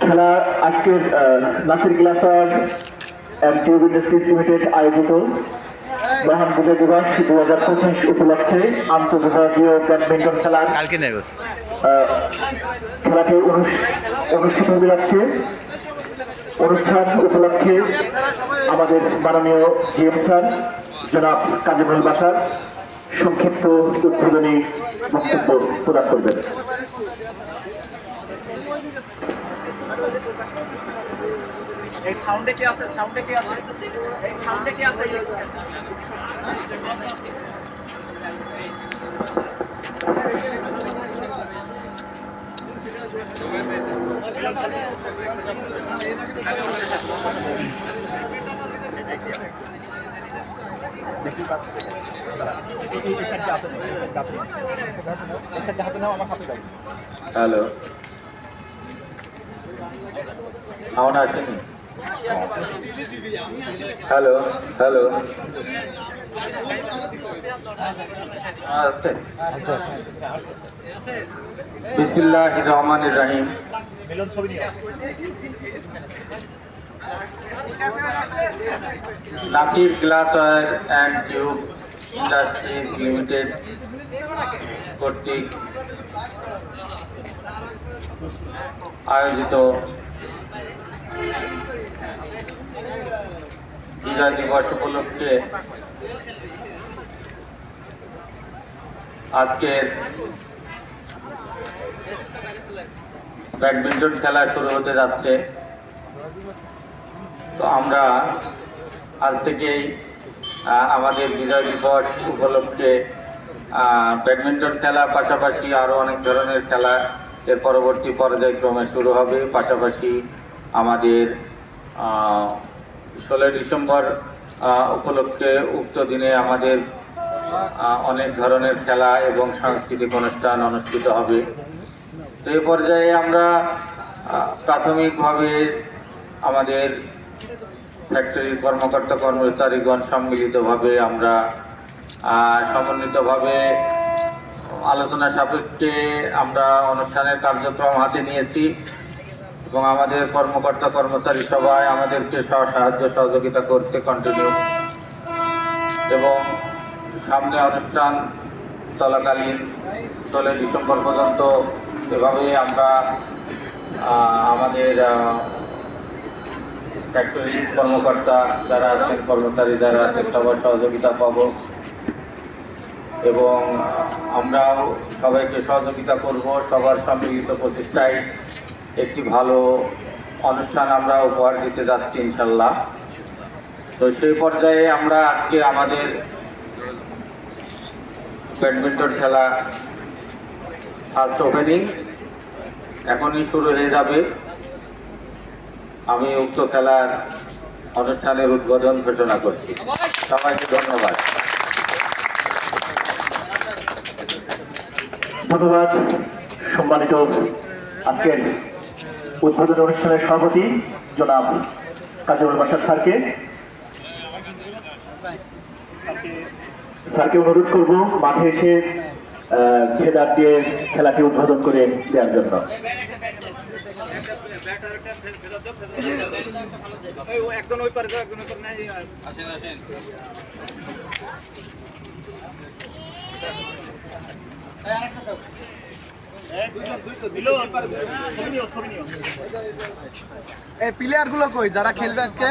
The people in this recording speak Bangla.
খেলা আজকের নাসির গ্লাসার অ্যান্ড টিউব ইন্ডাস্ট্রিজ লিমিটেড আয়োজিত। মহান বিজয় দিবস দু হাজার পঁচিশ উপলক্ষে আন্তর্জাতীয় ব্যাডমিন্টন খেলার কালকে খেলাটি অনুষ- অনুষ্ঠিত হতে যাচ্ছে। অনুষ্ঠান উপলক্ষে আমাদের মাননীয় জিএম স্যার জনাব কাজিমুল বাসার সংক্ষিপ্ত উদ্বোধনী বক্তব্য প্রদান করবেন। এই সাউন্ডে কি আছে সাউন্ডে কি আছে এই সাউন্ডে কি আছে দেখি পাচ্ছি। এই- এই- এই সাইডটা আছে না, এই সাইডটা আছে না। এই সাইডটা হাতে নাও আমার হাতে দাও হ্যালো আমার আসেনি? Hello hello. আছে বিসমিল্লাহ রহমান রাহিম। মিলন ছবি নিয়ে Nasir glass oil and tube industries limited কর্তৃক আয়োজিত বিজয় দিবস উপলক্ষে আজকের ব্যাডমিন্টন খেলা শুরু হতে যাচ্ছে। তো আমরা আজ থেকেই আমাদের বিজয় দিবস উপলক্ষে ব্যাডমিন্টন খেলার পাশাপাশি আরও অনেক ধরনের খেলা এর পরবর্তী পর্যায়ক্রমে শুরু হবে। পাশাপাশি আমাদের ষোলোই ডিসেম্বর উপলক্ষে উক্ত দিনে আমাদের অনেক ধরনের খেলা এবং সাংস্কৃতিক অনুষ্ঠান অনুষ্ঠিত হবে। তো এই পর্যায়ে আমরা প্রাথমিকভাবে আমাদের ফ্যাক্টরির কর্মকর্তা কর্মচারীগণ সম্মিলিতভাবে আমরা সমন্বিতভাবে আলোচনা সাপেক্ষে আমরা অনুষ্ঠানের কার্যক্রম হাতে নিয়েছি এবং আমাদের কর্মকর্তা কর্মচারী সবাই আমাদেরকে সহ- সাহায্য সহযোগিতা করছে কন্টিনিউ এবং সামনে অনুষ্ঠান চলাকালীন ষোলোই ডিসেম্বর পর্যন্ত এভাবেই আমরা আমাদের ফ্যাক্টরি কর্মকর্তা যারা আছেন, কর্মচারী যারা আছেন, সবার সহযোগিতা পাবো। এবং আমরাও সবাইকে সহযোগিতা করব। সবার সম্মিলিত প্রচেষ্টায় একটি ভালো অনুষ্ঠান আমরা উপহার দিতে যাচ্ছি ইনশাল্লাহ। তো সেই পর্যায়ে আমরা আজকে আমাদের ব্যাডমিন্টন খেলা ফার্স্ট ওপেনিং এখনই শুরু হয়ে যাবে। আমি উক্ত খেলার অনুষ্ঠানের উদ্বোধন ঘোষণা করছি। সবাইকে ধন্যবাদ। ধন্যবাদ সম্মানিত আজকের উদ্বোধন অনুষ্ঠানের সভাপতি জনাব কাজল বাসার স্যারকে। স্যারকে অনুরোধ করব মাঠে এসে ফেদার দিয়ে খেলাটি উদ্বোধন করে দেওয়ার জন্য। এই প্লেয়ারগুলো কই? যারা খেলবে আজকে?